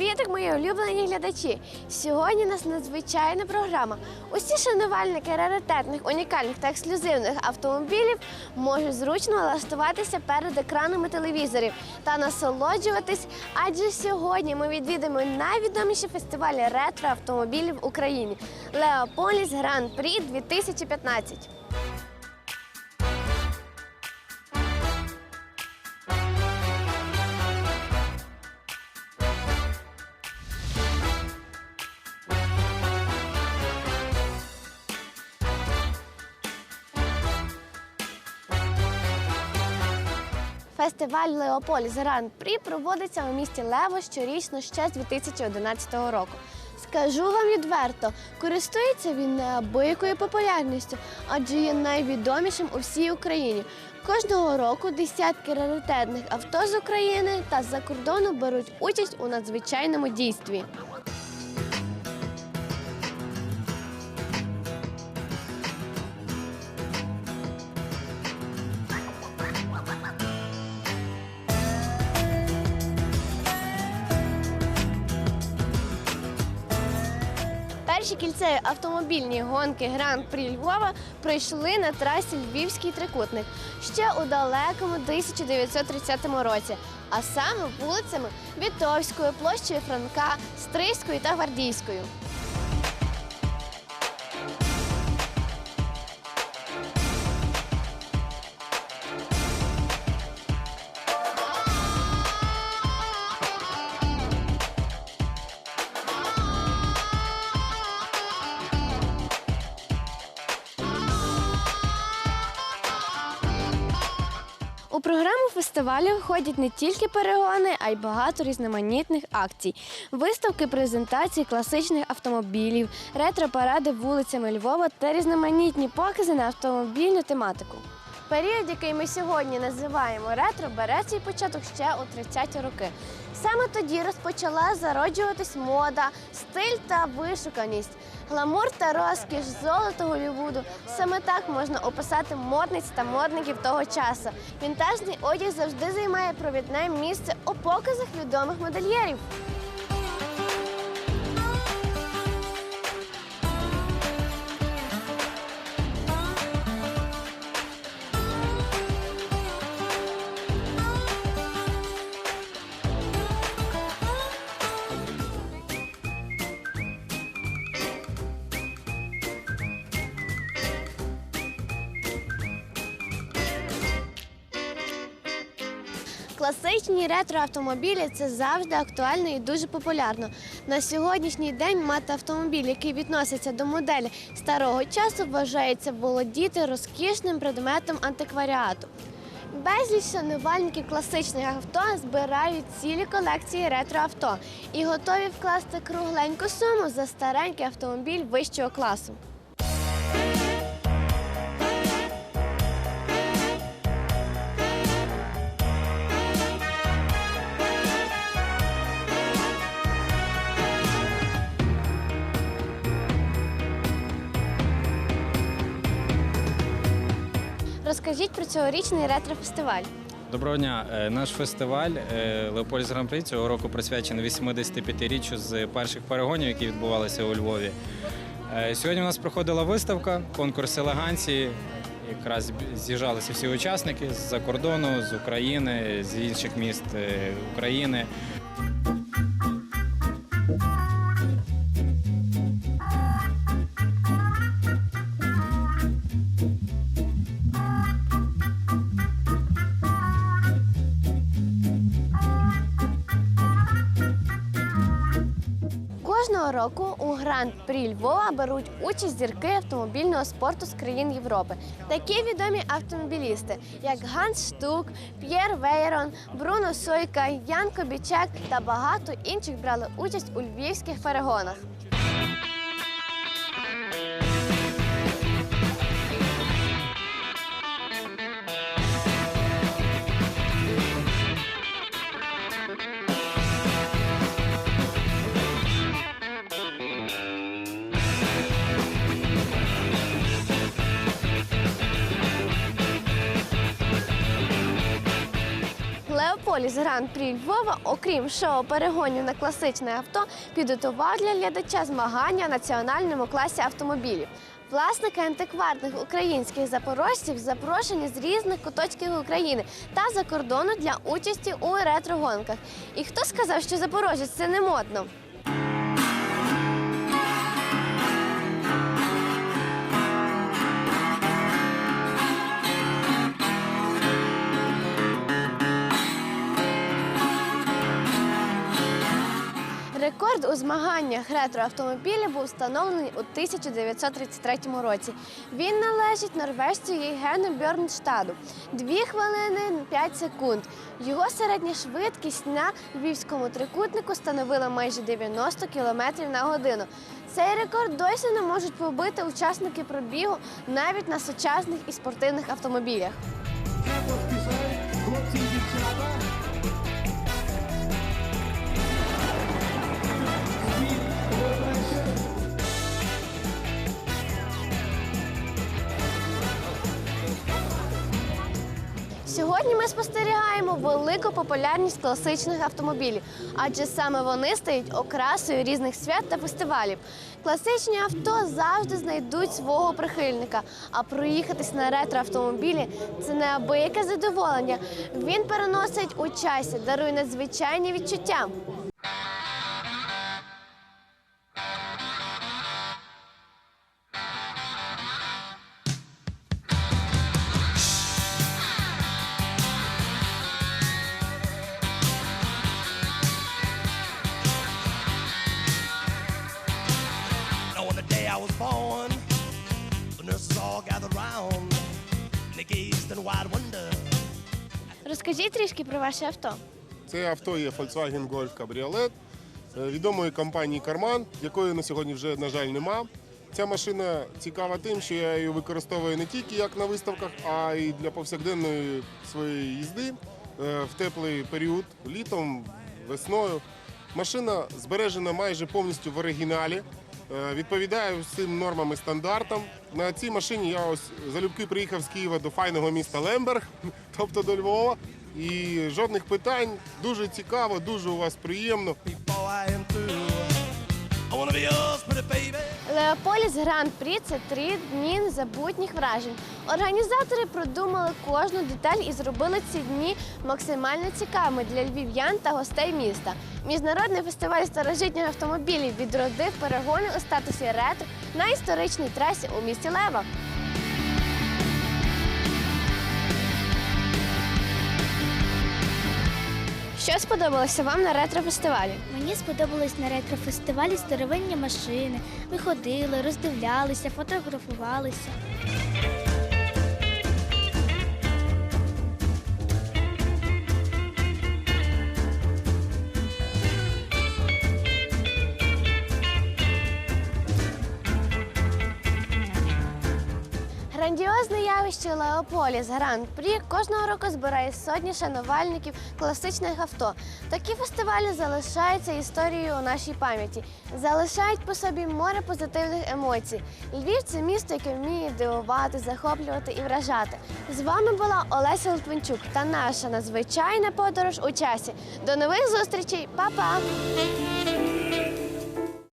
Привіт, мої улюблені глядачі! Сьогодні у нас надзвичайна програма. Усі шанувальники раритетних, унікальних та ексклюзивних автомобілів можуть зручно налаштуватися перед екранами телевізорів та насолоджуватись. Адже сьогодні ми відвідаємо найвідоміші фестивалі ретро автомобілів в Україні Леополіс Гран-прі 2015. Фестиваль Леополіс Гран-прі проводиться у місті Лево щорічно ще з 2011 року. Скажу вам відверто, користується він неабиякою популярністю, адже є найвідомішим у всій Україні. Кожного року десятки раритетних авто з України та з-за кордону беруть участь у надзвичайному дійстві. Перші кільцеві автомобільні гонки Гран-прі Львова пройшли на трасі Львівський трикутник ще у далекому 1930 році, а саме вулицями Вітовською, площею Франка, Стрийською та Гвардійською. У програму фестивалю входять не тільки перегони, а й багато різноманітних акцій, виставки, презентації класичних автомобілів, ретро-паради вулицями Львова та різноманітні покази на автомобільну тематику. Період, який ми сьогодні називаємо ретро, бере свій початок ще у 30-ті роки. Саме тоді розпочала зароджуватись мода, стиль та вишуканість, гламур та розкіш золото Голлівуду. Саме так можна описати модниць та модників того часу. Вінтажний одяг завжди займає провідне місце у показах відомих модельєрів. Класичні ретро-автомобілі це завжди актуально і дуже популярно. На сьогоднішній день мати автомобіль, який відноситься до моделі старого часу, вважається володіти розкішним предметом антикваріату. Безліч шанувальників класичних авто збирають цілі колекції ретроавто і готові вкласти кругленьку суму за старенький автомобіль вищого класу. Розкажіть про цьогорічний ретро-фестиваль. Доброго дня. Е, Наш фестиваль е, Леопольс Гран-прі цього року присвячений 85-річчю з перших перегонів, які відбувалися у Львові. Е, Сьогодні у нас проходила виставка, конкурс елеганції. Якраз з'їжджалися всі учасники з-за кордону, з України, з інших міст України. Року у гран-прі Львова беруть участь зірки автомобільного спорту з країн Європи. Такі відомі автомобілісти, як Ганс Штук, П'єр Вейрон, Бруно Сойка, Ян Кобічек та багато інших брали участь у львівських перегонах. Леополіс Гран Прі Львова, окрім шоу перегонів на класичне авто, підготував для глядача змагання в національному класі автомобілів. Власники антикварних українських запорожців запрошені з різних куточків України та за кордону для участі у ретро-гонках. І хто сказав, що запорожець це не модно? Рекорд у змаганнях ретроавтомобілів був встановлений у 1933 році. Він належить норвежцю Євгену Бьорнштаду. 2 хвилини 5 секунд. Його середня швидкість на львівському трикутнику становила майже 90 км на годину. Цей рекорд досі не можуть побити учасники пробігу навіть на сучасних і спортивних автомобілях. Сьогодні ми спостерігаємо велику популярність класичних автомобілів, адже саме вони стають окрасою різних свят та фестивалів. Класичні авто завжди знайдуть свого прихильника, а проїхатись на ретроавтомобілі – це неабияке задоволення. Він переносить у часі, дарує надзвичайні відчуття. All gathered round. They gazed in wide wonder. Розкажіть трішки про ваше авто. Це авто є Volkswagen Golf Cabriolet е, відомої компанії Карман, якої на сьогодні вже, на жаль, нема. Ця машина цікава тим, що я її використовую не тільки як на виставках, а й для повсякденної своєї їзди е, в теплий період, літом, весною. Машина збережена майже повністю в оригіналі, відповідає всім нормам і стандартам. На цій машині я ось залюбки приїхав з Києва до файного міста Лемберг, тобто до Львова. І жодних питань, дуже цікаво, дуже у вас приємно. Леополіс Гран-прі це три дні незабутніх вражень. Організатори продумали кожну деталь і зробили ці дні максимально цікавими для львів'ян та гостей міста. Міжнародний фестиваль старожитніх автомобілів відродив перегони у статусі ретро на історичній трасі у місті Лева. Що сподобалося вам на ретро-фестивалі? Мені сподобалось на ретро-фестивалі старовинні машини. Ми ходили, роздивлялися, фотографувалися. Грандіозне явище Леополіс Гран-прі кожного року збирає сотні шанувальників класичних авто. Такі фестивалі залишаються історією у нашій пам'яті, залишають по собі море позитивних емоцій. Львів це місто, яке вміє дивувати, захоплювати і вражати. З вами була Олеся Литвинчук та наша надзвичайна подорож у часі. До нових зустрічей, Па-па!